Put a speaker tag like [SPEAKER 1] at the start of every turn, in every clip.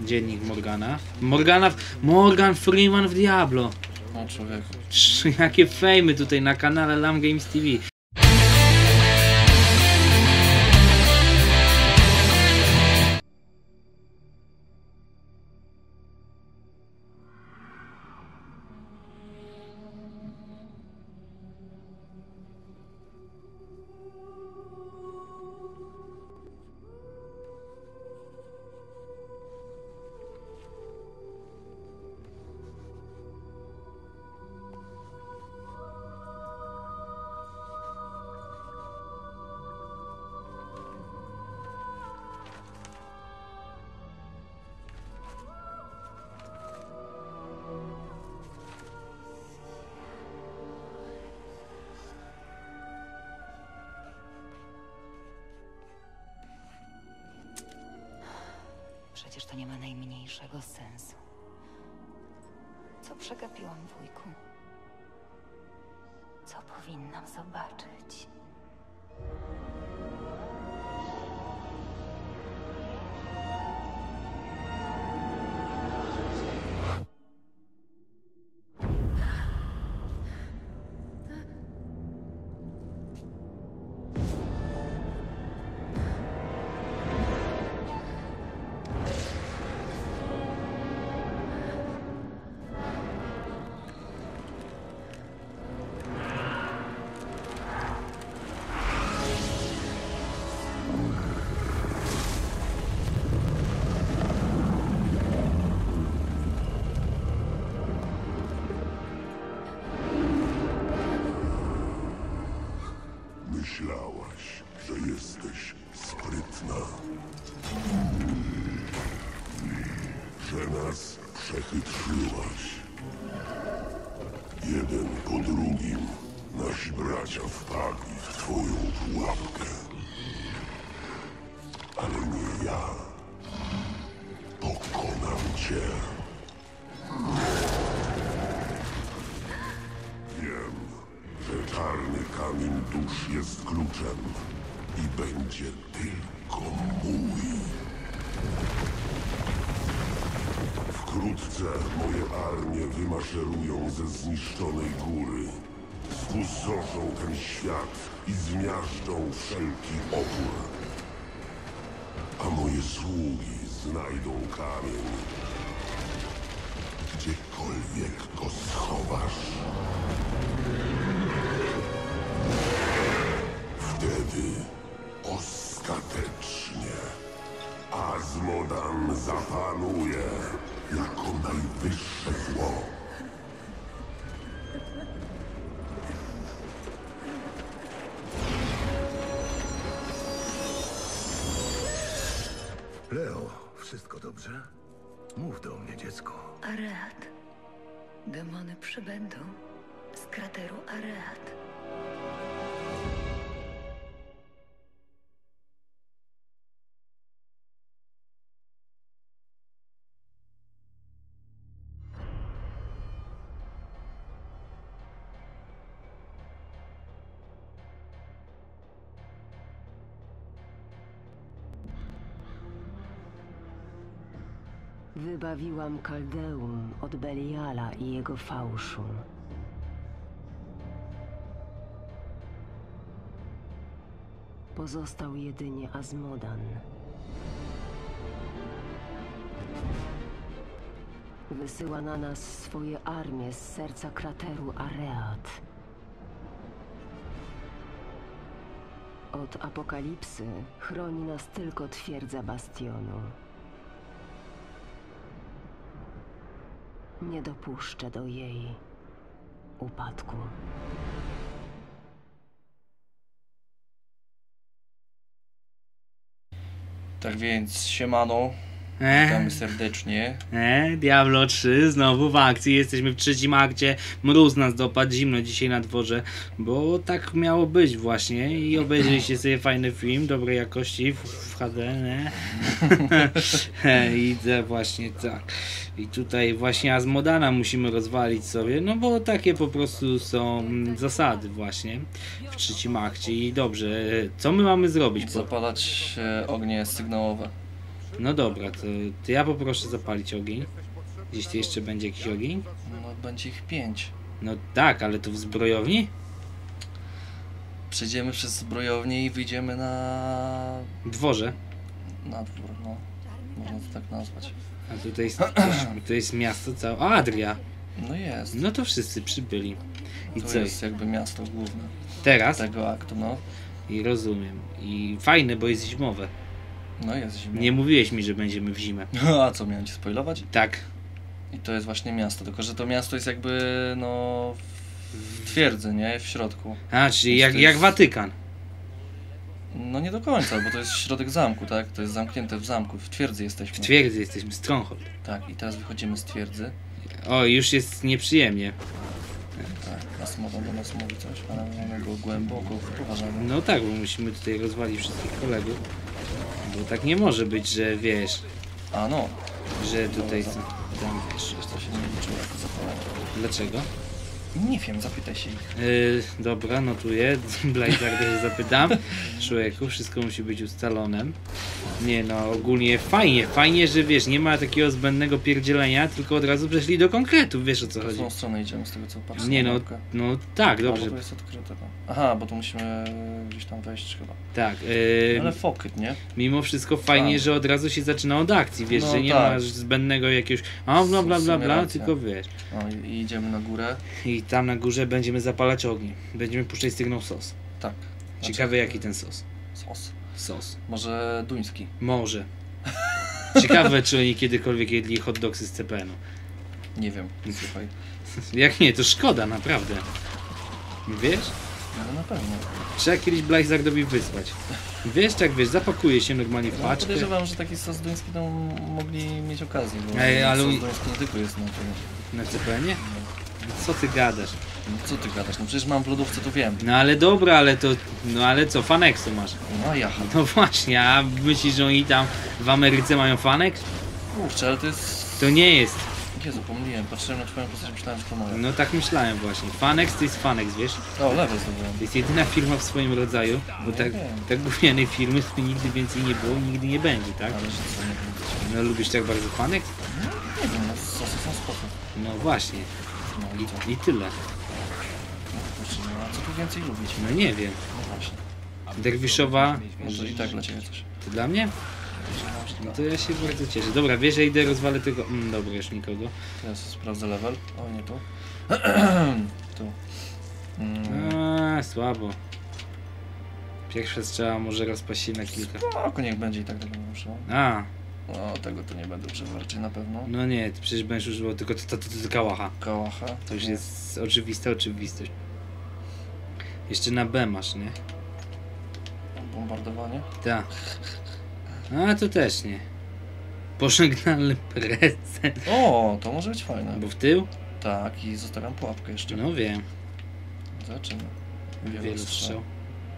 [SPEAKER 1] dziennik Morgana. Morgana, Morgan Freeman w Diablo.
[SPEAKER 2] O człowieku.
[SPEAKER 1] Cz- Jakie fejmy tutaj na kanale Lam Games TV.
[SPEAKER 3] Nie ma najmniejszego sensu. Co przegapiłam, wujku? Co powinnam zobaczyć?
[SPEAKER 4] Armie wymaszerują ze zniszczonej góry. Spustoszą ten świat i zmiażdżą wszelki opór. A moje sługi znajdą kamień. Gdziekolwiek go schowasz. Wtedy ostatecznie Azmodan zapanuje jako najwyższe zło.
[SPEAKER 5] Dobrze? Mów do mnie, dziecko.
[SPEAKER 3] Areat. Demony przybędą z krateru Areat.
[SPEAKER 6] Wybawiłam Kaldeum od Beliala i jego fałszu. Pozostał jedynie Azmodan. Wysyła na nas swoje armie z serca krateru Areat. Od apokalipsy chroni nas tylko twierdza bastionu. Nie dopuszczę do jej upadku.
[SPEAKER 2] Tak więc, siemano.
[SPEAKER 1] E,
[SPEAKER 2] Witamy serdecznie.
[SPEAKER 1] e, Diablo 3 znowu w akcji. Jesteśmy w trzecim akcie. Mróz nas dopadł, zimno dzisiaj na dworze, bo tak miało być właśnie. I obejrzeliście sobie fajny film dobrej jakości w, w HD, nie? I te właśnie tak. I tutaj właśnie Azmodana musimy rozwalić sobie, no bo takie po prostu są zasady właśnie w trzecim akcie. I dobrze, co my mamy zrobić?
[SPEAKER 2] Zapalać e, ognie sygnałowe.
[SPEAKER 1] No dobra, to, to ja poproszę zapalić ogień. Gdzieś jeszcze będzie jakiś ogień?
[SPEAKER 2] No będzie ich pięć.
[SPEAKER 1] No tak, ale to w zbrojowni?
[SPEAKER 2] Przejdziemy przez zbrojownię i wyjdziemy na...
[SPEAKER 1] Dworze.
[SPEAKER 2] na dwór, no. Można to tak nazwać.
[SPEAKER 1] A tutaj jest, to jest miasto całe. O, Adria.
[SPEAKER 2] No jest.
[SPEAKER 1] No to wszyscy przybyli. I
[SPEAKER 2] to
[SPEAKER 1] co?
[SPEAKER 2] jest jakby miasto główne
[SPEAKER 1] Teraz?
[SPEAKER 2] tego aktu, no.
[SPEAKER 1] I rozumiem. I fajne, bo jest zimowe.
[SPEAKER 2] No jest zima.
[SPEAKER 1] Nie mówiłeś mi, że będziemy w zimę.
[SPEAKER 2] A co, miałem ci spoilować?
[SPEAKER 1] Tak.
[SPEAKER 2] I to jest właśnie miasto, tylko że to miasto jest jakby, no... w twierdzy, nie? W środku.
[SPEAKER 1] A, czyli
[SPEAKER 2] Więc
[SPEAKER 1] jak, jak
[SPEAKER 2] jest-
[SPEAKER 1] Watykan.
[SPEAKER 2] No nie do końca, bo to jest środek zamku, tak? To jest zamknięte w zamku, w twierdzy
[SPEAKER 1] W
[SPEAKER 2] jesteśmy.
[SPEAKER 1] twierdzy jesteśmy, Stronghold.
[SPEAKER 2] Tak, i teraz wychodzimy z twierdzy.
[SPEAKER 1] O, już jest nieprzyjemnie.
[SPEAKER 2] Tak, nas mogą do nas mówić coś, ale mamy go głęboko uważamy.
[SPEAKER 1] No tak, bo musimy tutaj rozwalić wszystkich kolegów. Bo tak nie może być, że wiesz,
[SPEAKER 2] A no,
[SPEAKER 1] że tutaj. Tam wiesz.
[SPEAKER 2] to się nie liczyło jako zapalenie.
[SPEAKER 1] Dlaczego?
[SPEAKER 2] Nie wiem, zapytaj się ich.
[SPEAKER 1] Yy, dobra, notuję. Blajzarda się zapytam. Człowieku, wszystko musi być ustalone. Nie no, ogólnie fajnie, fajnie, że wiesz, nie ma takiego zbędnego pierdzielenia, tylko od razu przeszli do konkretów, wiesz o co
[SPEAKER 2] W
[SPEAKER 1] chodzi.
[SPEAKER 2] którą stronę idziemy z tego co patrzę
[SPEAKER 1] Nie no, no tak,
[SPEAKER 2] A, bo
[SPEAKER 1] dobrze,
[SPEAKER 2] jest odkryte. No. Aha, bo tu musimy gdzieś tam wejść chyba.
[SPEAKER 1] tak. Yy,
[SPEAKER 2] Ale fokyt, nie?
[SPEAKER 1] Mimo wszystko fajnie,
[SPEAKER 2] Tak.
[SPEAKER 1] że od razu się zaczyna od akcji, wiesz,
[SPEAKER 2] No
[SPEAKER 1] że nie
[SPEAKER 2] tak.
[SPEAKER 1] masz zbędnego jakiegoś a bla bla
[SPEAKER 2] W
[SPEAKER 1] bla bla, tylko wiesz.
[SPEAKER 2] No i, i idziemy na górę.
[SPEAKER 1] I tam na górze będziemy zapalać ogień. Będziemy puszczać sygnał sos.
[SPEAKER 2] Tak.
[SPEAKER 1] Ciekawe jaki ten sos.
[SPEAKER 2] Sos.
[SPEAKER 1] Sos.
[SPEAKER 2] Może duński.
[SPEAKER 1] Może. Ciekawe, czy oni kiedykolwiek jedli hot dogsy z CPN-u.
[SPEAKER 2] Nie wiem, słuchaj.
[SPEAKER 1] Jak nie, to szkoda, naprawdę. Wiesz?
[SPEAKER 2] No na pewno.
[SPEAKER 1] Trzeba kiedyś Blajzardowi wysłać. Wiesz, tak wiesz, zapakuje się normalnie w
[SPEAKER 2] No,
[SPEAKER 1] paczkę.
[SPEAKER 2] podejrzewam, że taki sos duński to mogli mieć okazję, bo
[SPEAKER 1] Ej, ale
[SPEAKER 2] sos duński nie tylko jest na tym.
[SPEAKER 1] Na CPN-ie? Co ty gadasz?
[SPEAKER 2] No, co ty gadasz? No przecież mam w lodówce, to wiem.
[SPEAKER 1] No ale dobra, ale to... No ale co, Fanexu masz?
[SPEAKER 2] No ja.
[SPEAKER 1] No właśnie, a myślisz, że oni tam w Ameryce mają Fanex?
[SPEAKER 2] Kurczę, ale to jest...
[SPEAKER 1] To nie jest.
[SPEAKER 2] Jezu, pomyliłem. Patrzyłem na twoją postać, myślałem, że to moja.
[SPEAKER 1] No tak myślałem właśnie. Fanex to jest Fanex, wiesz?
[SPEAKER 2] O, lewe zdobyłem.
[SPEAKER 1] To jest jedyna firma w swoim rodzaju, bo
[SPEAKER 2] Nie
[SPEAKER 1] tak,
[SPEAKER 2] wiem.
[SPEAKER 1] tak gównianej firmy tu nigdy więcej nie było, nigdy nie będzie, tak?
[SPEAKER 2] Ale że co, nie wiem.
[SPEAKER 1] No lubisz tak bardzo Fanex?
[SPEAKER 2] Nie wiem, no sosy są spoko.
[SPEAKER 1] No właśnie.
[SPEAKER 2] I?
[SPEAKER 1] I, tyle.
[SPEAKER 2] Kurczę, no, a co tu więcej lubić?
[SPEAKER 1] No nie wiem.
[SPEAKER 2] No właśnie.
[SPEAKER 1] Derwiszowa,
[SPEAKER 2] Może i tak dla ciebie coś.
[SPEAKER 1] to dla mnie? No to ja się bardzo cieszę. Dobra, wiesz, że idę rozwalę tego... Mm, dobra, już nikogo.
[SPEAKER 2] Teraz sprawdzę level. O, nie tu. tu. Mm.
[SPEAKER 1] A, słabo. Pierwsza strzała może rozpaść się na kilka.
[SPEAKER 2] Spoko, niech będzie i tak tego muszę.
[SPEAKER 1] A,
[SPEAKER 2] No, tego to nie będę używał raczej na pewno.
[SPEAKER 1] no nie, ty przecież będziesz używał tylko to, to, to, to kałacha.
[SPEAKER 2] Kałacha.
[SPEAKER 1] To już jest oczywista oczywistość. Jeszcze na B masz, nie?
[SPEAKER 2] Bombardowanie.
[SPEAKER 1] Tak. A to też nie. Pożegnalny prezent.
[SPEAKER 2] O, to może być fajne.
[SPEAKER 1] Bo w tył?
[SPEAKER 2] Tak, i zostawiam pułapkę jeszcze.
[SPEAKER 1] No wiem.
[SPEAKER 2] Zobaczymy.
[SPEAKER 1] Wielu strzał.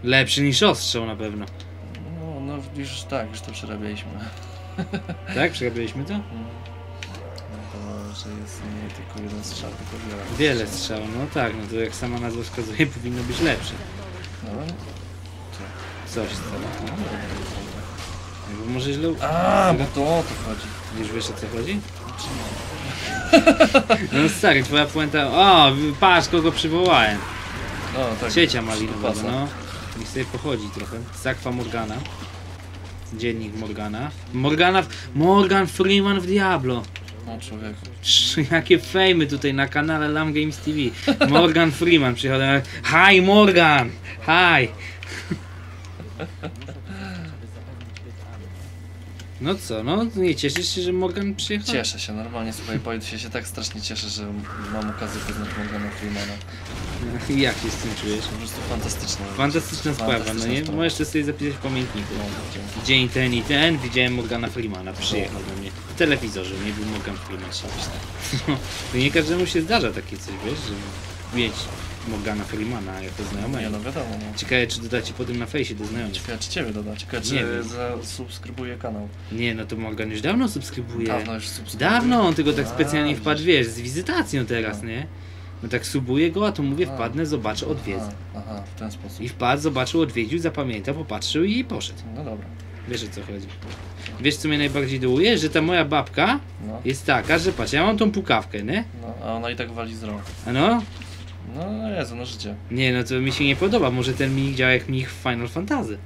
[SPEAKER 1] Lepszy niż ostrzał na pewno.
[SPEAKER 2] No, no już tak, już to przerabialiśmy.
[SPEAKER 1] Tak? Przerabialiśmy to?
[SPEAKER 2] No to, że jest nie tylko jeden strzał, tylko wiele.
[SPEAKER 1] Wiele strzał, no tak, no to jak sama nazwa wskazuje, powinno być lepsze.
[SPEAKER 2] No,
[SPEAKER 1] Coś stało.
[SPEAKER 2] no, dobra.
[SPEAKER 1] Jakby może źle...
[SPEAKER 2] A, bo to o to chodzi.
[SPEAKER 1] Już wiesz o co chodzi? No stary, twoja puenta... O, patrz kogo przywołałem.
[SPEAKER 2] No, tak.
[SPEAKER 1] Ciecia malinowa, no. Niech sobie pochodzi trochę. Zakwa Morgana. Dziennik Morgana. Morgana... Morgan Freeman w Diablo.
[SPEAKER 2] No, człowiek.
[SPEAKER 1] Jakie fejmy tutaj na kanale Lam Games TV. Morgan Freeman przychodzi. Hi Morgan! Hi! No co, no nie cieszysz się, że Morgan przyjechał?
[SPEAKER 2] Cieszę się, normalnie, słuchaj, powiem się, się tak strasznie cieszę, że mam okazję poznać Morgana Freemana.
[SPEAKER 1] Jak się z tym czujesz?
[SPEAKER 2] Po prostu fantastyczne.
[SPEAKER 1] Fantastyczna sprawa, no
[SPEAKER 2] Fantastyczna
[SPEAKER 1] nie?
[SPEAKER 2] sprawa.
[SPEAKER 1] Możesz to sobie zapisać w pamiętniku.
[SPEAKER 2] No.
[SPEAKER 1] Dzień ten i ten widziałem Morgana Freemana, przyjechał do mnie. W telewizorze, nie był Morgan Freeman. No, to nie każdemu się zdarza takie coś, wiesz, że mieć Morgana Freemana jako
[SPEAKER 2] Nie
[SPEAKER 1] znajomego.
[SPEAKER 2] no wiadomo, no.
[SPEAKER 1] Ciekawe, czy dodacie potem na fejsie do znajomych.
[SPEAKER 2] Ciekawe, czy ciebie doda, ciekawe, czy
[SPEAKER 1] Nie
[SPEAKER 2] zasubskrybuje kanał.
[SPEAKER 1] Nie, no to Morgan już dawno subskrybuje.
[SPEAKER 2] Dawno już subskrybuje.
[SPEAKER 1] Dawno, on tylko tak specjalnie wpadł, wiesz, z wizytacją teraz, nie? No tak subuję go, a tu mówię, wpadnę, zobaczę, odwiedzę.
[SPEAKER 2] Aha, aha, w ten sposób.
[SPEAKER 1] I wpadł, zobaczył, odwiedził, zapamiętał, popatrzył i poszedł.
[SPEAKER 2] No dobra.
[SPEAKER 1] Wiesz o co chodzi. Wiesz co mnie najbardziej dołuje? Że ta moja babka
[SPEAKER 2] No,
[SPEAKER 1] jest taka, że patrz, ja mam tą pukawkę, nie?
[SPEAKER 2] no, a ona i tak wali z rąk.
[SPEAKER 1] A no?
[SPEAKER 2] No Jezu, no życie.
[SPEAKER 1] Nie, no to mi się nie podoba. Może ten mnik działa jak mnik w Final Fantasy.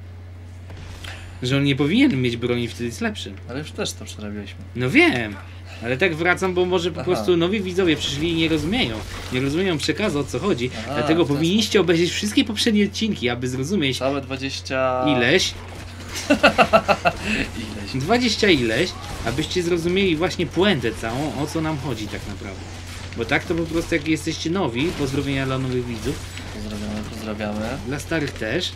[SPEAKER 1] Że on nie powinien mieć broni, wtedy jest lepszy.
[SPEAKER 2] Ale już też to przerabialiśmy.
[SPEAKER 1] No wiem, ale tak wracam, bo może po
[SPEAKER 2] Aha.
[SPEAKER 1] prostu nowi widzowie przyszli i nie rozumieją. Nie rozumieją przekazu o co chodzi.
[SPEAKER 2] Aha,
[SPEAKER 1] Dlatego powinniście obejrzeć wszystkie poprzednie odcinki, aby zrozumieć
[SPEAKER 2] Całe 20...
[SPEAKER 1] ileś,
[SPEAKER 2] Ileś.
[SPEAKER 1] 20 ileś, abyście zrozumieli właśnie puentę całą, o co nam chodzi tak naprawdę. Bo tak to po prostu jak jesteście nowi, pozdrowienia dla nowych widzów,
[SPEAKER 2] Pozdrawiamy, pozdrawiamy.
[SPEAKER 1] dla starych też,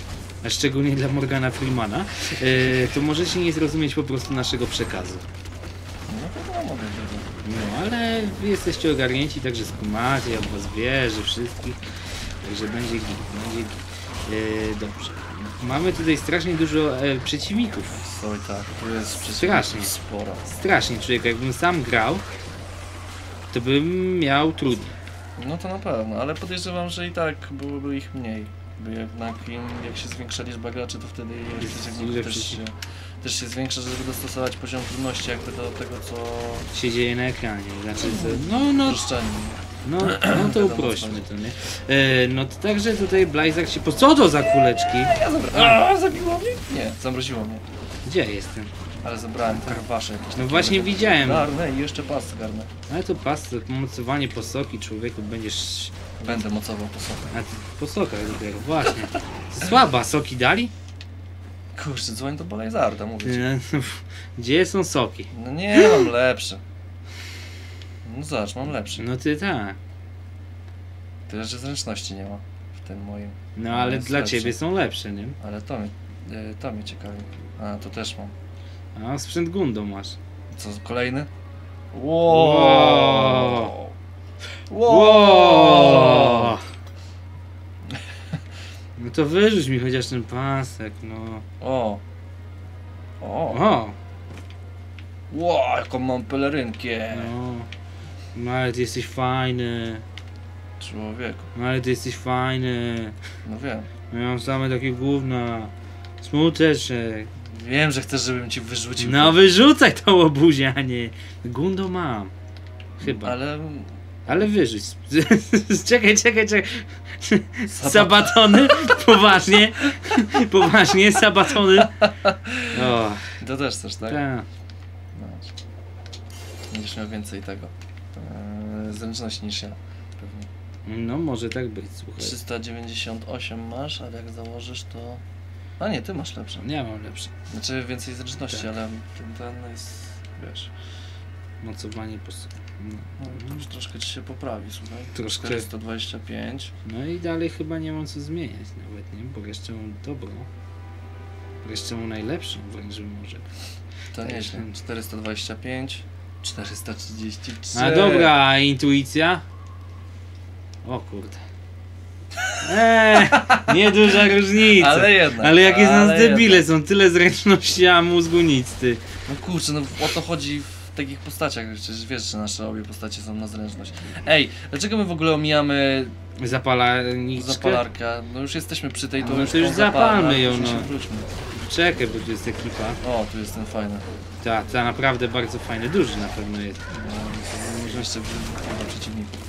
[SPEAKER 1] a szczególnie dla Morgana Freemana, yy, to możecie nie zrozumieć po prostu naszego przekazu.
[SPEAKER 2] No.
[SPEAKER 1] No, ale wy jesteście ogarnięci, także skumacie, ja was wierzę wszystkich. Także będzie git, będzie git. E, dobrze. Mamy tutaj strasznie dużo e, przeciwników.
[SPEAKER 2] Oj tak, tu jest przeciwników
[SPEAKER 1] Strasznie.
[SPEAKER 2] sporo.
[SPEAKER 1] Strasznie, człowiek, jakbym sam grał, to bym miał trudniej.
[SPEAKER 2] No to na pewno, ale podejrzewam, że i tak byłoby ich mniej. Bo jednak im, jak się zwiększa liczba graczy, to wtedy przeciwników też się, też się zwiększa, żeby dostosować poziom trudności jakby do tego, co
[SPEAKER 1] się dzieje na ekranie. Znaczy, no, no, no, no to uprośmy to, nie? E, no to także tutaj Blazak się... Po co to za kuleczki?
[SPEAKER 2] Ja zabrałem. A, zabiło mnie? Nie, zamroziło mnie.
[SPEAKER 1] Gdzie jestem?
[SPEAKER 2] Ale zabrałem karwasze jakieś.
[SPEAKER 1] No właśnie widziałem.
[SPEAKER 2] Garnę i jeszcze pas garnę.
[SPEAKER 1] Ale to pas, mocowanie posoki człowieku będziesz
[SPEAKER 2] Będę mocował po sobie.
[SPEAKER 1] A ty po sokach dopiero, właśnie. Słaba, soki dali?
[SPEAKER 2] Kurczę, dzwoń do Balazarda, mówię ci.
[SPEAKER 1] E, Gdzie są soki?
[SPEAKER 2] No nie, mam lepsze. No zobacz, mam lepszy.
[SPEAKER 1] No ty tak.
[SPEAKER 2] Tyle, że zręczności nie ma w tym moim.
[SPEAKER 1] No ale dla
[SPEAKER 2] lepszy.
[SPEAKER 1] ciebie są lepsze, nie?
[SPEAKER 2] Ale to mnie, to mnie ciekawi. A, to też mam.
[SPEAKER 1] A sprzęt Gundo masz.
[SPEAKER 2] Co, kolejny?
[SPEAKER 1] Wow.
[SPEAKER 2] Wow!
[SPEAKER 1] Wow. No to wyrzuć mi chociaż ten pasek, no.
[SPEAKER 2] O! O!
[SPEAKER 1] O,
[SPEAKER 2] Wow, jaką mam pelerynkę!
[SPEAKER 1] no. No ale ty jesteś fajny.
[SPEAKER 2] Człowieku,
[SPEAKER 1] No ale ty jesteś fajny.
[SPEAKER 2] no wiem.
[SPEAKER 1] No ja mam same takie gówna. Smuteczek.
[SPEAKER 2] Wiem, że chcesz, żebym ci wyrzucił.
[SPEAKER 1] No wyrzucaj to łobuzianie. Gundo mam. Chyba. Ale,
[SPEAKER 2] Ale
[SPEAKER 1] wyrzuć. czekaj, czekaj, czekaj.
[SPEAKER 2] Sabat-
[SPEAKER 1] Sabatony? Poważnie? Poważnie, sabatony? O,
[SPEAKER 2] to też chcesz, tak?
[SPEAKER 1] tak.
[SPEAKER 2] No. Będziesz miał więcej tego. Eee, zręczności niż ja. Pewnie.
[SPEAKER 1] No może tak być, słuchaj.
[SPEAKER 2] 398 masz, ale jak założysz to... A nie, ty masz lepsze.
[SPEAKER 1] Ja mam lepsze.
[SPEAKER 2] Znaczy więcej zręczności,
[SPEAKER 1] Tak.
[SPEAKER 2] ale ten, ten jest, wiesz,
[SPEAKER 1] Mocowanie po no.
[SPEAKER 2] no, to już troszkę ci się poprawi, słuchaj.
[SPEAKER 1] Troszkę.
[SPEAKER 2] 425.
[SPEAKER 1] no i dalej chyba nie mam co zmieniać nawet, nie? Bo jeszcze mam dobrą. Jeszcze mam najlepszą wręcz może.
[SPEAKER 2] To
[SPEAKER 1] Tak,
[SPEAKER 2] nieźle.
[SPEAKER 1] ten-
[SPEAKER 2] 425. 433.
[SPEAKER 1] A dobra, a intuicja? O kurde. Eee, nieduża różnica.
[SPEAKER 2] Ale jednak.
[SPEAKER 1] Ale jakie z nas debile
[SPEAKER 2] jednak.
[SPEAKER 1] są, tyle zręczności, a mózgu nic, ty.
[SPEAKER 2] No kurczę, no o to chodzi w takich postaciach, przecież wiesz, że nasze obie postacie są na zręczność. Ej, dlaczego my w ogóle omijamy
[SPEAKER 1] Zapalaniczkę?
[SPEAKER 2] zapalarkę? No już jesteśmy przy tej, to
[SPEAKER 1] No
[SPEAKER 2] już
[SPEAKER 1] to już zapalmy ją, no. Czekaj, bo tu jest ekipa.
[SPEAKER 2] O, tu jest ten fajny.
[SPEAKER 1] Ta, ta naprawdę bardzo fajny, duży na pewno jest.
[SPEAKER 2] No, może jeszcze chyba przeciwników.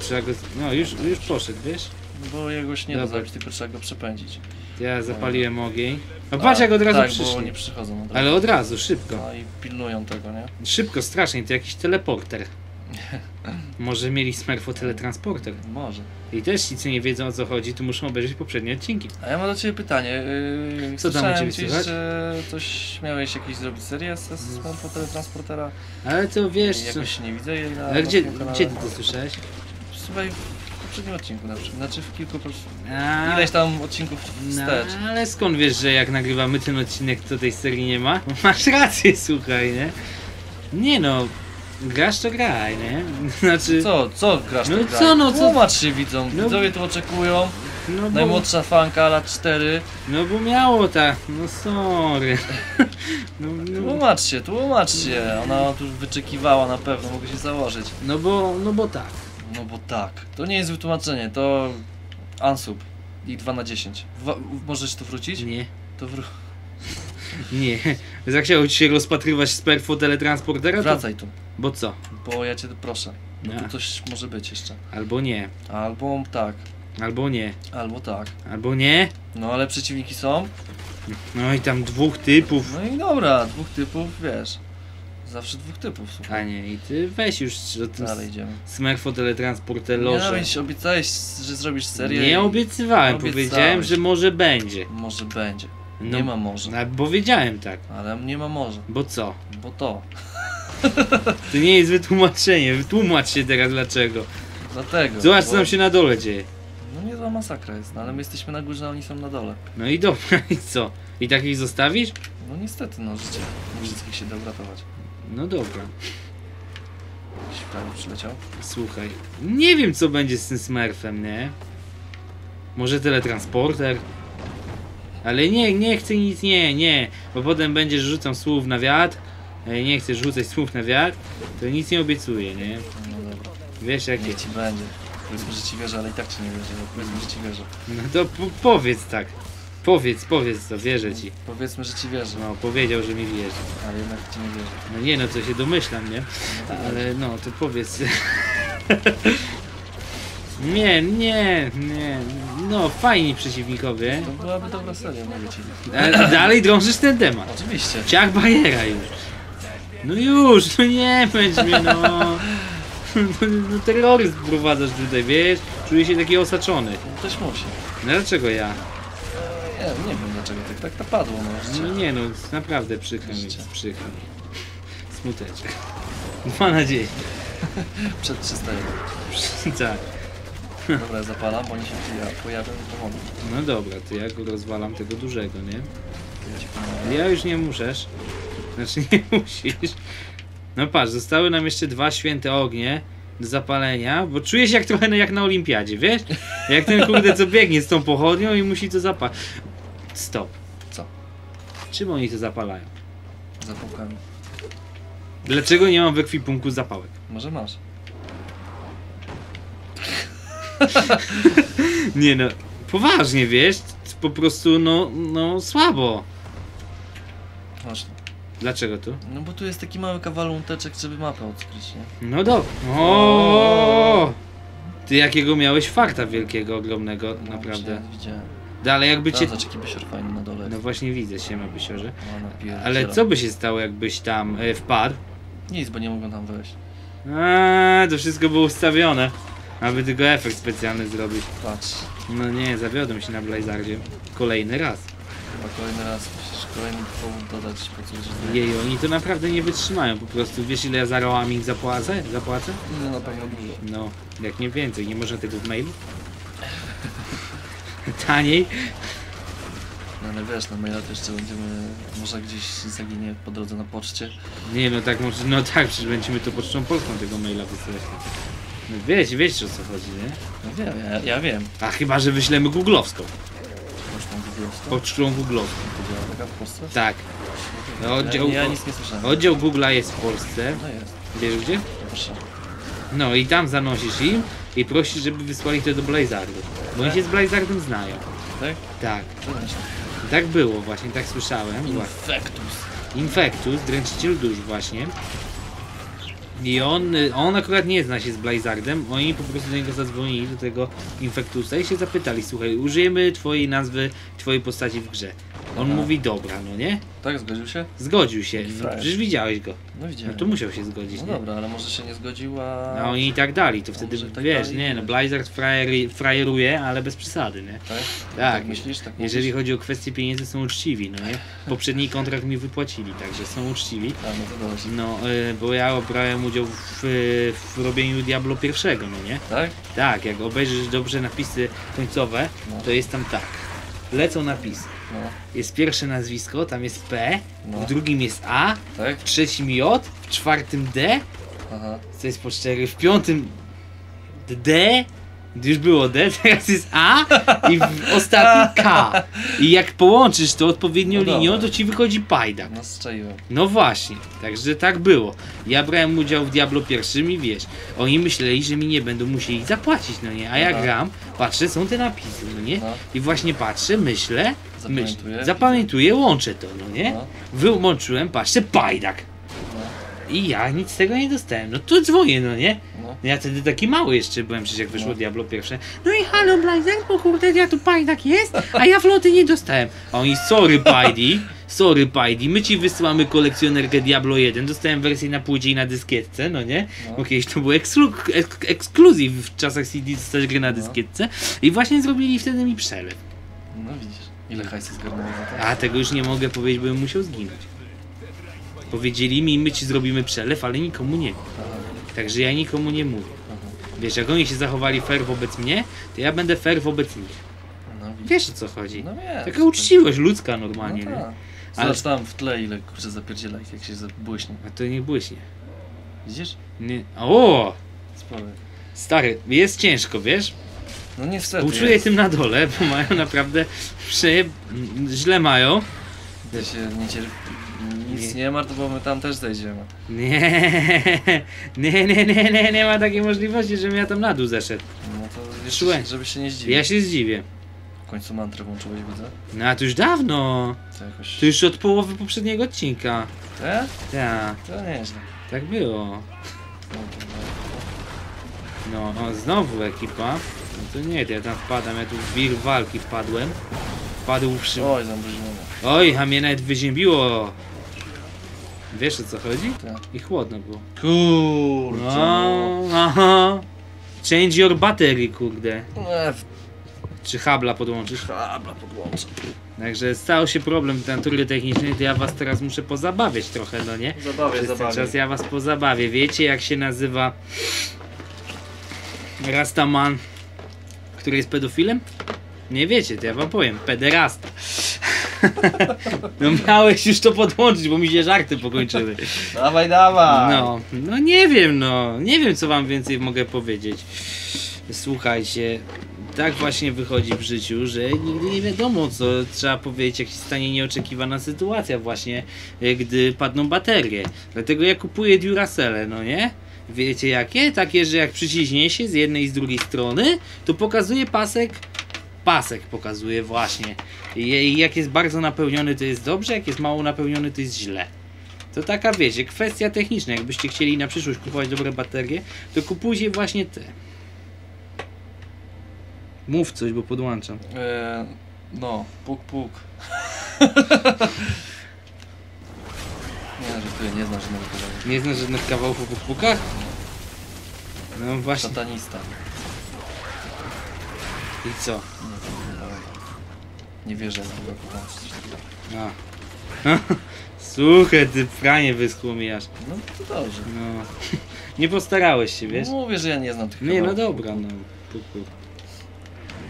[SPEAKER 1] Trzeba go... No, już, już poszedł, wiesz?
[SPEAKER 2] Bo jego się nie da
[SPEAKER 1] Dobra.
[SPEAKER 2] zabić, tylko trzeba go przepędzić.
[SPEAKER 1] Ja zapaliłem ogień. No patrz jak od razu
[SPEAKER 2] tak, bo
[SPEAKER 1] przyszli.
[SPEAKER 2] oni przychodzą od razu.
[SPEAKER 1] Ale od razu, szybko.
[SPEAKER 2] No i pilnują tego, nie?
[SPEAKER 1] Szybko, strasznie, to jakiś teleporter. Może mieli Smurfo teletransporter.
[SPEAKER 2] Może.
[SPEAKER 1] I też ci, co nie wiedzą o co chodzi, to muszą obejrzeć poprzednie odcinki.
[SPEAKER 2] A ja mam do Ciebie pytanie. Yy,
[SPEAKER 1] Co tam u
[SPEAKER 2] słyszałem
[SPEAKER 1] ciebie
[SPEAKER 2] gdzieś,
[SPEAKER 1] słychać?
[SPEAKER 2] że coś miałeś jakieś zrobić serię z z Smartphone teletransportera?
[SPEAKER 1] Ale to wiesz co...
[SPEAKER 2] Jakoś nie widzę jej na
[SPEAKER 1] Ale gdzie,
[SPEAKER 2] na tym kanale.
[SPEAKER 1] gdzie ty to słyszałeś?
[SPEAKER 2] Słuchaj, poprzednim odcinku na przykład. Znaczy w kilku...
[SPEAKER 1] A,
[SPEAKER 2] Ileś tam odcinków
[SPEAKER 1] no,
[SPEAKER 2] wstecz.
[SPEAKER 1] ale skąd wiesz, że jak nagrywamy ten odcinek, to tej serii nie ma? Masz rację, słuchaj, nie? Nie no, grasz to graj, nie? Znaczy,
[SPEAKER 2] Co, co grasz
[SPEAKER 1] No co,
[SPEAKER 2] graj?
[SPEAKER 1] no co?
[SPEAKER 2] Tłumacz się widzą,
[SPEAKER 1] No-
[SPEAKER 2] widzowie tu oczekują.
[SPEAKER 1] no bo,
[SPEAKER 2] Najmłodsza fanka, lat 4.
[SPEAKER 1] no bo miało tak, no sorry. No, no,
[SPEAKER 2] Tłumacz się, tłumacz się. Ona tu wyczekiwała na pewno, mogę się założyć.
[SPEAKER 1] no bo, no bo tak.
[SPEAKER 2] No bo tak. To nie jest wytłumaczenie, to Ansub. I 2 na 10. Wa- możesz tu wrócić?
[SPEAKER 1] Nie.
[SPEAKER 2] To wró...
[SPEAKER 1] Nie. Zachciało ci się rozpatrywać sperfo teletransportera? To...
[SPEAKER 2] Wracaj tu,
[SPEAKER 1] Bo co?
[SPEAKER 2] bo ja cię proszę. Bo
[SPEAKER 1] Nie.
[SPEAKER 2] tu coś może być jeszcze.
[SPEAKER 1] Albo nie.
[SPEAKER 2] Albo tak,
[SPEAKER 1] Albo nie.
[SPEAKER 2] albo tak.
[SPEAKER 1] Albo nie.
[SPEAKER 2] No ale przeciwniki są.
[SPEAKER 1] No i tam dwóch typów.
[SPEAKER 2] No i dobra, dwóch typów, wiesz. Zawsze dwóch typów,
[SPEAKER 1] A
[SPEAKER 2] słuchaj.
[SPEAKER 1] nie, i ty weź już o tym
[SPEAKER 2] Dalej idziemy.
[SPEAKER 1] smerfo
[SPEAKER 2] Nie,
[SPEAKER 1] teletransporterze.
[SPEAKER 2] no, obiecałeś, że zrobisz serię.
[SPEAKER 1] Nie obiecywałem,
[SPEAKER 2] Obiecałeś.
[SPEAKER 1] powiedziałem, że może będzie.
[SPEAKER 2] Może będzie.
[SPEAKER 1] No,
[SPEAKER 2] Nie ma może.
[SPEAKER 1] No, bo wiedziałem tak.
[SPEAKER 2] Ale nie ma może.
[SPEAKER 1] Bo co?
[SPEAKER 2] Bo to.
[SPEAKER 1] To nie jest wytłumaczenie. Wytłumacz się teraz dlaczego.
[SPEAKER 2] Dlatego.
[SPEAKER 1] Zobacz co
[SPEAKER 2] bo-
[SPEAKER 1] nam się na dole dzieje.
[SPEAKER 2] No niezła masakra jest, no ale my jesteśmy na górze, a oni są na dole.
[SPEAKER 1] No i dobra, i co? I tak ich zostawisz?
[SPEAKER 2] No niestety, no życie. Nie wszystkich się da uratować.
[SPEAKER 1] No dobra.
[SPEAKER 2] Prawie przyleciał.
[SPEAKER 1] Słuchaj, nie wiem co będzie z tym Smurfem, nie? Może teletransporter? Ale nie, nie chcę nic, nie, nie, bo potem będziesz rzucał słów na wiatr, nie chcę rzucać słów na wiatr, to nic nie obiecuję, nie?
[SPEAKER 2] No dobra.
[SPEAKER 1] Wiesz jakie?
[SPEAKER 2] Niech ci będzie. Powiedzmy, że ci wierzę, ale i tak ci nie wierzę. Powiedzmy, że ci wierzę.
[SPEAKER 1] No to po powiedz tak. Powiedz, powiedz to, wierzę ci.
[SPEAKER 2] Powiedzmy, że ci wierzę,
[SPEAKER 1] No, powiedział, że mi wierzy.
[SPEAKER 2] ale jednak ci nie wierzę.
[SPEAKER 1] No nie no, to się domyślam, nie?
[SPEAKER 2] No to
[SPEAKER 1] Ale no, to powiedz. Nie, nie, nie. No, fajni przeciwnikowie.
[SPEAKER 2] To byłaby dobra seria, mówię ci.
[SPEAKER 1] Ale dalej drążysz ten temat.
[SPEAKER 2] Oczywiście.
[SPEAKER 1] Ciach bajera już. No już, no nie bądź mnie, no. No terroryzm prowadzasz tutaj, wiesz? Czuję się taki osaczony.
[SPEAKER 2] Ktoś musi.
[SPEAKER 1] No dlaczego ja?
[SPEAKER 2] Nie, wiem dlaczego tak, tak napadło, no życie.
[SPEAKER 1] No nie no, naprawdę przykro mi, przykro mi. Smuteczek. Dwa na dzień.
[SPEAKER 2] Przed 300
[SPEAKER 1] Tak.
[SPEAKER 2] Dobra, zapalam, bo oni się poja- pojawią i pomogą.
[SPEAKER 1] No dobra, to ja go rozwalam tego dużego, nie?
[SPEAKER 2] To Ja
[SPEAKER 1] już nie muszesz. Znaczy nie musisz. No patrz, zostały nam jeszcze dwa święte ognie do zapalenia, bo czuję się jak trochę jak na olimpiadzie, wiesz? Jak ten kurde co biegnie z tą pochodnią i musi to zapalić. Stop.
[SPEAKER 2] Co?
[SPEAKER 1] Czym oni to zapalają?
[SPEAKER 2] Zapałkami.
[SPEAKER 1] Dlaczego nie mam w ekwipunku zapałek?
[SPEAKER 2] Może masz.
[SPEAKER 1] Nie no, poważnie, wiesz? Po prostu, no, no słabo.
[SPEAKER 2] Masz.
[SPEAKER 1] Dlaczego tu?
[SPEAKER 2] No bo tu jest taki mały kawaląteczek, żeby mapę odkryć, nie?
[SPEAKER 1] No dobra. O! Ty jakiego miałeś farta wielkiego, ogromnego,
[SPEAKER 2] No,
[SPEAKER 1] naprawdę.
[SPEAKER 2] Widziałem, widziałem.
[SPEAKER 1] Dalej jakby cię...
[SPEAKER 2] Zobacz, jaki bysior fajny na dole.
[SPEAKER 1] No właśnie widzę się, ma bysiorze.
[SPEAKER 2] No, napierdziela.
[SPEAKER 1] Ale co by się stało, jakbyś tam e, wpadł?
[SPEAKER 2] Nic, bo nie mogą tam wejść.
[SPEAKER 1] A, to wszystko było ustawione. Aby tylko efekt specjalny zrobić.
[SPEAKER 2] Patrz.
[SPEAKER 1] No nie, zawiodłem się na Blazardzie. Kolejny raz.
[SPEAKER 2] Chyba kolejny raz musisz kolejny powód dodać po co że
[SPEAKER 1] Jej, oni to naprawdę nie wytrzymają. Po prostu wiesz ile ja za roaming zapłacę? Zapłacę?
[SPEAKER 2] No na pewno dużo.
[SPEAKER 1] No, jak nie więcej. Nie można tego w mailu? Taniej?
[SPEAKER 2] No ale wiesz, na maila to jeszcze będziemy, może gdzieś zaginie po drodze na poczcie.
[SPEAKER 1] Nie no tak może, no tak, przecież będziemy to pocztą polską tego maila wysyłać. No wiecie, wiecie o co chodzi, nie?
[SPEAKER 2] No wiem, ja, ja wiem.
[SPEAKER 1] A chyba, że wyślemy googlowską.
[SPEAKER 2] Pocztą googlowską.
[SPEAKER 1] Pocztą googlowską.
[SPEAKER 2] To działa taka w Polsce?
[SPEAKER 1] Tak. No, Oddział,
[SPEAKER 2] Ja, ja nic nie słyszałem.
[SPEAKER 1] oddział Google'a jest w Polsce.
[SPEAKER 2] No jest,
[SPEAKER 1] Wiesz gdzie?
[SPEAKER 2] proszę.
[SPEAKER 1] No i tam zanosisz im i prosisz, żeby wysłali to do Blazardu. Bo oni się z Blazardem znają.
[SPEAKER 2] Tak?
[SPEAKER 1] Tak. Tak było właśnie, tak słyszałem.
[SPEAKER 2] Infectus.
[SPEAKER 1] Infectus, dręczyciel dusz właśnie. I on, on akurat nie zna się z Blazardem, oni po prostu do niego zadzwonili, do tego Infectusa i się zapytali, słuchaj, użyjemy twojej nazwy, twojej postaci w grze. On
[SPEAKER 2] Aha.
[SPEAKER 1] mówi, dobra, no nie?
[SPEAKER 2] Tak, zgodził się?
[SPEAKER 1] Zgodził się, no, przecież widziałeś go.
[SPEAKER 2] No
[SPEAKER 1] No
[SPEAKER 2] widziałem.
[SPEAKER 1] to musiał się zgodzić,
[SPEAKER 2] No
[SPEAKER 1] nie?
[SPEAKER 2] dobra, ale może się nie zgodził, a...
[SPEAKER 1] A oni i tak dali, to wtedy
[SPEAKER 2] tak
[SPEAKER 1] wiesz,
[SPEAKER 2] dali,
[SPEAKER 1] nie no. Blizzard frajer, frajeruje, ale bez przesady, nie?
[SPEAKER 2] Tak?
[SPEAKER 1] Tak,
[SPEAKER 2] myślisz? Tak
[SPEAKER 1] jeżeli
[SPEAKER 2] myślisz?
[SPEAKER 1] chodzi o kwestie pieniędzy są uczciwi, no nie? Poprzedni kontrakt mi wypłacili, także są uczciwi.
[SPEAKER 2] A, no to dobrze.
[SPEAKER 1] No, y, bo ja brałem udział w, y, w robieniu Diablo pierwszego, no nie?
[SPEAKER 2] Tak?
[SPEAKER 1] Tak, jak obejrzysz dobrze napisy końcowe,
[SPEAKER 2] No.
[SPEAKER 1] to jest tam tak. Lecą napisy.
[SPEAKER 2] No.
[SPEAKER 1] Jest pierwsze nazwisko, tam jest P,
[SPEAKER 2] No.
[SPEAKER 1] w drugim jest A,
[SPEAKER 2] Tak?
[SPEAKER 1] w trzecim J, w czwartym D,
[SPEAKER 2] Aha.
[SPEAKER 1] co jest po cztery, w piątym D, już było D, teraz jest A i w ostatnim K. I jak połączysz to odpowiednią
[SPEAKER 2] No
[SPEAKER 1] linią, to ci wychodzi pajdak.
[SPEAKER 2] No strzeliłem.
[SPEAKER 1] No właśnie, także tak było. Ja brałem udział w Diablo pierwszym i wiesz, oni myśleli, że mi nie będą musieli zapłacić, no nie? A ja
[SPEAKER 2] Aha.
[SPEAKER 1] gram, patrzę, są te napisy, no nie?
[SPEAKER 2] No.
[SPEAKER 1] I właśnie patrzę, myślę, Myśl.
[SPEAKER 2] Zapamiętuję.
[SPEAKER 1] Łączę to, no nie?
[SPEAKER 2] No.
[SPEAKER 1] Wyłączyłem, patrzcie, pajdak. I ja nic z tego nie dostałem. No to dzwonię, no nie?
[SPEAKER 2] No.
[SPEAKER 1] Ja wtedy taki mały jeszcze byłem, przecież jak wyszło
[SPEAKER 2] No.
[SPEAKER 1] Diablo pierwsze. No i halo Blajzer, bo kurde, ja tu pajdak jest, a ja floty nie dostałem. A oni, sorry Pajdi, sorry Pajdi, my ci wysyłamy kolekcjonerkę Diablo 1. Dostałem wersję na płycie i na dyskietce, no nie?
[SPEAKER 2] No.
[SPEAKER 1] Bo kiedyś to był eksklu ek ekskluzyw w czasach CD dostać gry na
[SPEAKER 2] No.
[SPEAKER 1] dyskietce. I właśnie zrobili wtedy mi przelew.
[SPEAKER 2] No widzisz. Ile hajsu zgarnąłeś za to?
[SPEAKER 1] A tego już nie mogę powiedzieć, bo bym musiał zginąć. Powiedzieli mi, my ci zrobimy przelew, ale nikomu nie. Także ja nikomu nie mówię. Wiesz, jak oni się zachowali fair wobec mnie, to ja będę fair wobec nich.
[SPEAKER 2] No.
[SPEAKER 1] Wiesz o co chodzi.
[SPEAKER 2] No wiem.
[SPEAKER 1] Taka uczciwość ludzka normalnie,
[SPEAKER 2] No tak.
[SPEAKER 1] Ale-
[SPEAKER 2] Zobacz tam w tle ile kurczę zapierdziela ich, jak się zabłyśnie.
[SPEAKER 1] A to nie błyśnie.
[SPEAKER 2] Widzisz?
[SPEAKER 1] Nie. O!
[SPEAKER 2] Sporo.
[SPEAKER 1] Stary, jest ciężko, wiesz?
[SPEAKER 2] No niestety.
[SPEAKER 1] Uczuję
[SPEAKER 2] jest.
[SPEAKER 1] tym na dole, bo mają naprawdę prze... źle mają.
[SPEAKER 2] Ty się nie cierp... Nic
[SPEAKER 1] Nie.
[SPEAKER 2] nie. martw, bo my tam też zejdziemy.
[SPEAKER 1] Nie, nie, nie, nie, nie, nie ma takiej możliwości, żebym ja tam na dół zeszedł.
[SPEAKER 2] No to się- żeby się nie zdziwić.
[SPEAKER 1] Ja się zdziwię.
[SPEAKER 2] W końcu mantrę włączyłeś, widzę.
[SPEAKER 1] No a to już dawno.
[SPEAKER 2] To jakoś...
[SPEAKER 1] To już od połowy poprzedniego odcinka.
[SPEAKER 2] Te?
[SPEAKER 1] Tak,
[SPEAKER 2] To nieźle.
[SPEAKER 1] tak było.
[SPEAKER 2] No,
[SPEAKER 1] No, o, znowu ekipa. No to nie, to ja tam wpadam, ja tu w wir walki wpadłem. Wpadł przy...
[SPEAKER 2] Oj, zamroziłem.
[SPEAKER 1] Oj, a mnie nawet wyziębiło. Wiesz o co chodzi?
[SPEAKER 2] Tak.
[SPEAKER 1] I chłodno było.
[SPEAKER 2] Kurczę.
[SPEAKER 1] No, aha. Change your battery, kurde.
[SPEAKER 2] No, w
[SPEAKER 1] Czy habla podłączysz?
[SPEAKER 2] kabla podłączę.
[SPEAKER 1] Także stał się problem natury technicznej, to ja was teraz muszę pozabawiać trochę, no nie?
[SPEAKER 2] Zabawię,
[SPEAKER 1] Przez
[SPEAKER 2] zabawię.
[SPEAKER 1] czas ja was pozabawię. Wiecie jak się nazywa Rastaman, który jest pedofilem? Nie wiecie, to ja wam powiem. Pederasta. No miałeś już to podłączyć, bo mi się żarty pokończyły.
[SPEAKER 2] Dawaj, dawaj.
[SPEAKER 1] No, no nie wiem, no. Nie wiem, co wam więcej mogę powiedzieć. Słuchajcie, tak właśnie wychodzi w życiu, że nigdy nie wiadomo, co trzeba powiedzieć, jak się stanie nieoczekiwana sytuacja właśnie, e, gdy padną baterie. Dlatego ja kupuję Duracelle, no nie? Wiecie jakie? Takie, że jak przyciśnie się z jednej i z drugiej strony, to pokazuje pasek pasek pokazuje właśnie. I jak jest bardzo napełniony, to jest dobrze, jak jest mało napełniony, to jest źle. To taka wiecie, kwestia techniczna. Jakbyście chcieli na przyszłość kupować dobre baterie, to kupujcie właśnie te. Mów coś, bo podłączam.
[SPEAKER 2] E, no, puk, puk. nie, żartuję, nie znam żadnego kawałka.
[SPEAKER 1] Nie znasz żadnych kawałków o pukpukach? No właśnie.
[SPEAKER 2] Satanista.
[SPEAKER 1] I co?
[SPEAKER 2] Nie, nie, dawaj. nie wierzę w tego czy coś takiego.
[SPEAKER 1] A. Słuchaj, ty pranie wyschło mi aż.
[SPEAKER 2] No to dobrze.
[SPEAKER 1] No. Nie postarałeś się, wiesz?
[SPEAKER 2] No, mówię, że ja nie znam tych
[SPEAKER 1] Nie, no
[SPEAKER 2] kawałków.
[SPEAKER 1] dobra, no. Puk, puk.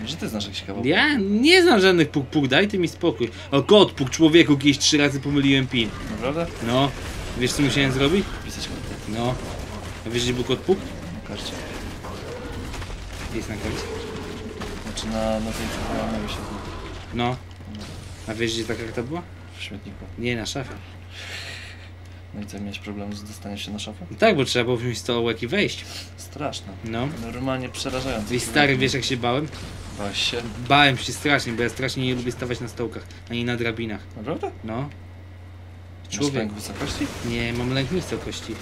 [SPEAKER 2] Że ty znasz jakiś kawałek.
[SPEAKER 1] Ja nie znam żadnych puk, puk, daj ty mi spokój. O, kot, puk, człowieku, kiedyś trzy razy pomyliłem pin.
[SPEAKER 2] Naprawdę?
[SPEAKER 1] No. Wiesz co musiałem zrobić?
[SPEAKER 2] Pisać kod.
[SPEAKER 1] No. A wiesz gdzie był kot puk?
[SPEAKER 2] Na karcie.
[SPEAKER 1] Jest na karcie.
[SPEAKER 2] Znaczy na, na tej na się
[SPEAKER 1] No. A wiesz gdzie ta karta była?
[SPEAKER 2] w śmietniku.
[SPEAKER 1] Nie, na szafie.
[SPEAKER 2] No i co, miałeś problem z dostaniem się na szafę?
[SPEAKER 1] No tak, bo trzeba było wziąć stołek i wejść.
[SPEAKER 2] Straszne.
[SPEAKER 1] No.
[SPEAKER 2] Normalnie przerażające.
[SPEAKER 1] I stary, wiesz jak się bałem?
[SPEAKER 2] Się?
[SPEAKER 1] Bałem się strasznie, bo ja strasznie nie lubię stawać na stołkach, ani na drabinach.
[SPEAKER 2] Naprawdę?
[SPEAKER 1] No.
[SPEAKER 2] Masz
[SPEAKER 1] Człowiek.
[SPEAKER 2] lęk wysokości?
[SPEAKER 1] Nie, mam lęk niskości.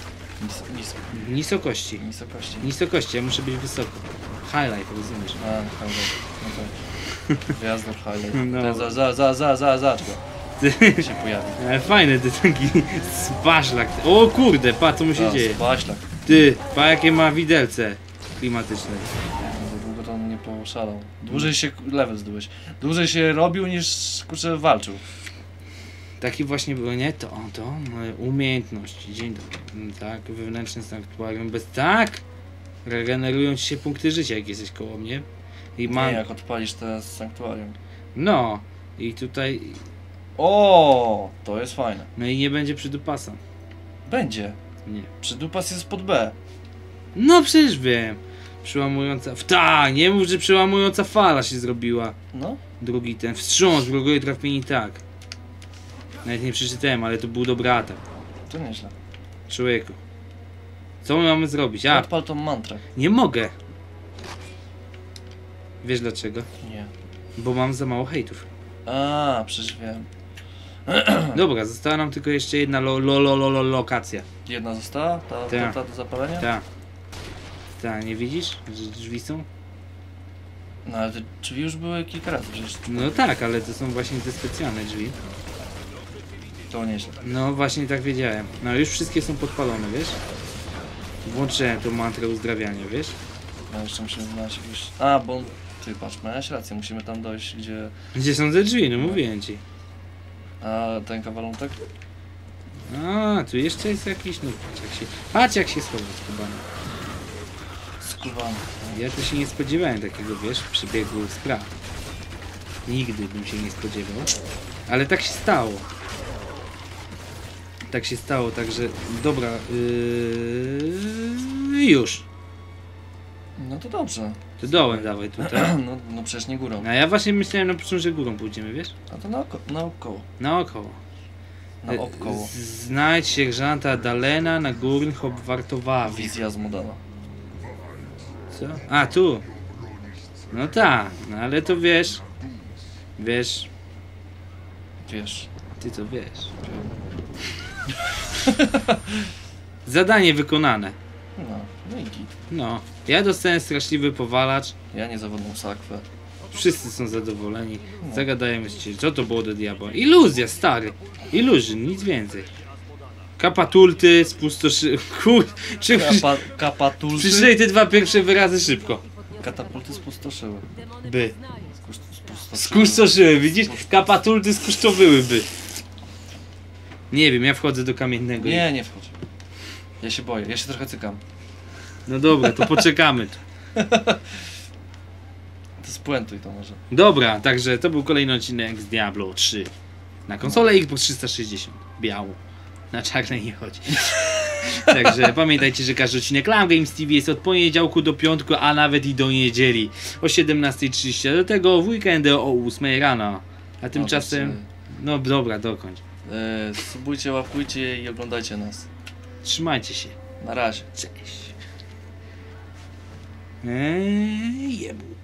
[SPEAKER 2] Nis, nis,
[SPEAKER 1] Nisokości.
[SPEAKER 2] nisokości.
[SPEAKER 1] Nisokości, ja muszę być wysoko. Highlight, rozumiesz?
[SPEAKER 2] A, highlight. No tak. Wjazd do highlight.
[SPEAKER 1] No.
[SPEAKER 2] Za, za, za, za, za, za,
[SPEAKER 1] Ty,
[SPEAKER 2] się pojawi.
[SPEAKER 1] ale fajny ty taki spaszlak. O kurde, pa co mu się
[SPEAKER 2] A,
[SPEAKER 1] dzieje.
[SPEAKER 2] Spaślak.
[SPEAKER 1] Ty, pa jakie ma widelce klimatyczne.
[SPEAKER 2] Poszalał. Dłużej się level zdobyłeś. Dłużej się robił niż kurczę walczył.
[SPEAKER 1] Taki właśnie było, nie? To, to, moje umiejętności. Dzień dobry. Mm, Tak, wewnętrzne sanktuarium bez... Tak! Regenerują ci się punkty życia, jak jesteś koło mnie. I mam...
[SPEAKER 2] Nie, jak odpalisz to sanktuarium.
[SPEAKER 1] No. I tutaj...
[SPEAKER 2] O, to jest fajne.
[SPEAKER 1] No i nie będzie przydupasa.
[SPEAKER 2] Będzie.
[SPEAKER 1] Nie.
[SPEAKER 2] Przydupas jest pod B.
[SPEAKER 1] No przecież wiem. Przełamująca... W tak, nie mów, że przełamująca fala się zrobiła.
[SPEAKER 2] No.
[SPEAKER 1] Drugi ten wstrząs, wrogowie trafieni tak. Nawet nie przeczytałem, ale to był dobry atak.
[SPEAKER 2] To nieźle.
[SPEAKER 1] Człowieku. Co my mamy zrobić? A,
[SPEAKER 2] Odpal tą mantrę.
[SPEAKER 1] nie mogę. Wiesz dlaczego?
[SPEAKER 2] Nie.
[SPEAKER 1] Bo mam za mało hejtów.
[SPEAKER 2] A, przecież wiem.
[SPEAKER 1] Dobra, została nam tylko jeszcze jedna lo, lo, lo, lo, lo, lokacja.
[SPEAKER 2] Jedna została? Ta, ta,
[SPEAKER 1] Tak.
[SPEAKER 2] ta do zapalenia?
[SPEAKER 1] Ta. Ta, nie widzisz, że drzwi są?
[SPEAKER 2] No ale te drzwi już były kilka razy przecież.
[SPEAKER 1] No tak, ale to są właśnie te specjalne drzwi.
[SPEAKER 2] To nieźle.
[SPEAKER 1] No właśnie tak wiedziałem. No już wszystkie są podpalone, wiesz? Włączyłem tą mantrę uzdrawiania, wiesz?
[SPEAKER 2] No jeszcze musimy znaleźć jakiś... A, bo... Ty, patrz, miałeś rację, musimy tam dojść, gdzie...
[SPEAKER 1] Gdzie są te drzwi, no mówiłem ci.
[SPEAKER 2] A, ten kawalątek?
[SPEAKER 1] A, tu jeszcze jest jakiś, no patrz jak się, patrz jak się schował skubany. Ja to się nie spodziewałem takiego, wiesz, przebiegu spraw. Nigdy bym się nie spodziewał. Ale tak się stało. Tak się stało, także dobra, yy, już.
[SPEAKER 2] No to dobrze.
[SPEAKER 1] To dołem dawaj tutaj.
[SPEAKER 2] No, no przecież nie górą.
[SPEAKER 1] A ja właśnie myślałem na początku, że górą pójdziemy, wiesz?
[SPEAKER 2] A to naoko naokoło.
[SPEAKER 1] Naokoło.
[SPEAKER 2] Naokoło.
[SPEAKER 1] Z- Znajdź sierżanta Dalena na górnych obwartowawi.
[SPEAKER 2] Wizja z Modana.
[SPEAKER 1] Co? A, tu. No tak, no ale to wiesz. Wiesz,
[SPEAKER 2] Wiesz.
[SPEAKER 1] ty to wiesz. Zadanie wykonane.
[SPEAKER 2] No, no i git.
[SPEAKER 1] No, ja dostałem straszliwy powalacz.
[SPEAKER 2] Ja niezawodną sakwę.
[SPEAKER 1] Wszyscy są zadowoleni. Zagadajmy się, co to było do diabła. Iluzja, stary. Illusion, nic więcej. Kapatulty, spustoszy... Kur... Czy...
[SPEAKER 2] Kapa, kapatulty.
[SPEAKER 1] Przeczytaj te dwa pierwsze wyrazy szybko.
[SPEAKER 2] Katapulty spustoszyły.
[SPEAKER 1] By. Skurczoszyły, widzisz? Kapatulty skuszczowyłyby. Nie wiem, ja wchodzę do kamiennego.
[SPEAKER 2] Nie, nie wchodź. Ja się boję, ja się trochę cykam.
[SPEAKER 1] No dobra, to poczekamy.
[SPEAKER 2] To spuentuj to może.
[SPEAKER 1] Dobra, także to był kolejny odcinek z Diablo 3. Na konsolę Xbox 360. Biało. Na czarnej nie chodzi. Także pamiętajcie, że każdy odcinek Lam Games TV jest od poniedziałku do piątku, a nawet i do niedzieli o 17.30. a Do tego w weekendy o 8 rano. A tymczasem. No dobra, dokończ.
[SPEAKER 2] E, subujcie, łapkujcie i oglądajcie nas.
[SPEAKER 1] Trzymajcie się.
[SPEAKER 2] Na razie.
[SPEAKER 1] Cześć. Eee, jebu.